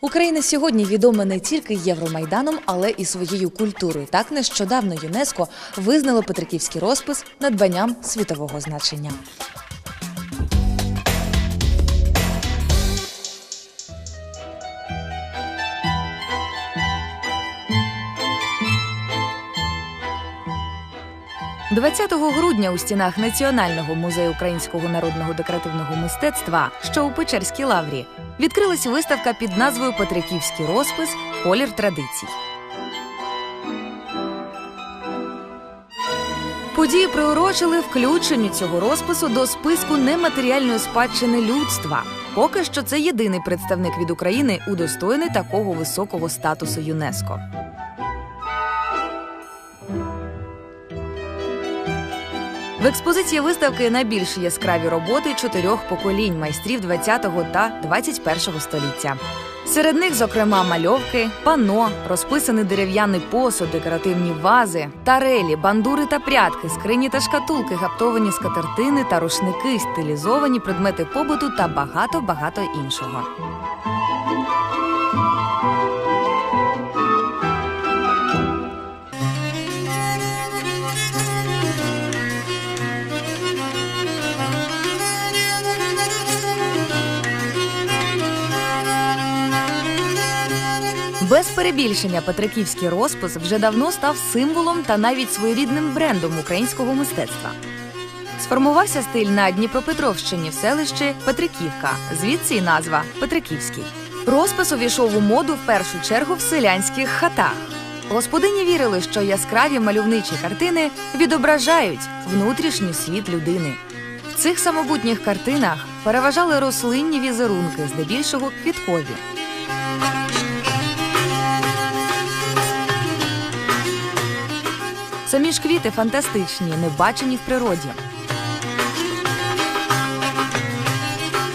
Україна сьогодні відома не тільки Євромайданом, але і своєю культурою. Так нещодавно ЮНЕСКО визнало Петриківський розпис надбанням світового значення. – 20 грудня у стінах Національного музею українського народного декоративного мистецтва, що у Печерській лаврі, відкрилась виставка під назвою Петриківський розпис Колір традицій. Події приурочили включенню цього розпису до списку нематеріальної спадщини людства. Поки що це єдиний представник від України, удостоєний такого високого статусу ЮНЕСКО. В експозиції виставки найбільш яскраві роботи чотирьох поколінь майстрів 20-го та 21-го століття. Серед них, зокрема, мальовки, пано, розписаний дерев'яний посуд, декоративні вази, тарелі, бандури та прядки, скрині та шкатулки, гаптовані скатертини та рушники, стилізовані предмети побуту та багато багато іншого. Без перебільшення Петриківський розпис вже давно став символом та навіть своєрідним брендом українського мистецтва. Сформувався стиль на Дніпропетровщині в селищі Петриківка, звідси й назва Петриківський. Розпис увійшов у моду в першу чергу в селянських хатах. Господині вірили, що яскраві мальовничі картини відображають внутрішній світ людини. В цих самобутніх картинах переважали рослинні візерунки, здебільшого квіткові. Самі ж квіти фантастичні, не бачені в природі.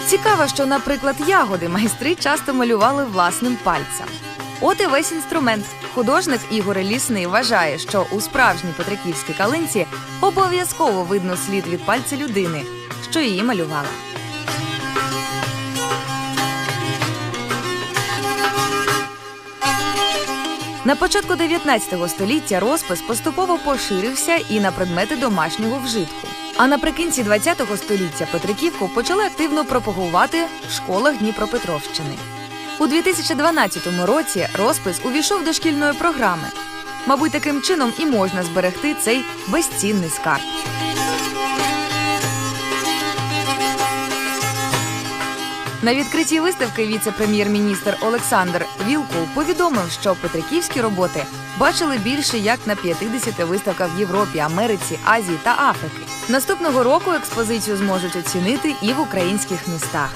Цікаво, що, наприклад, ягоди майстри часто малювали власним пальцем. От і весь інструмент. Художник Ігор Лісний вважає, що у справжній петриківській калинці обов'язково видно слід від пальця людини, що її малювала. На початку 19 століття розпис поступово поширився і на предмети домашнього вжитку. А наприкінці 20 століття Петриківку почали активно пропагувати в школах Дніпропетровщини. У 2012 році розпис увійшов до шкільної програми. Мабуть, таким чином і можна зберегти цей безцінний скарб. На відкритті виставки віце-прем'єр-міністр Олександр Вілкул повідомив, що петриківські роботи бачили більше як на 50 виставках в Європі, Америці, Азії та Африки. Наступного року експозицію зможуть оцінити і в українських містах.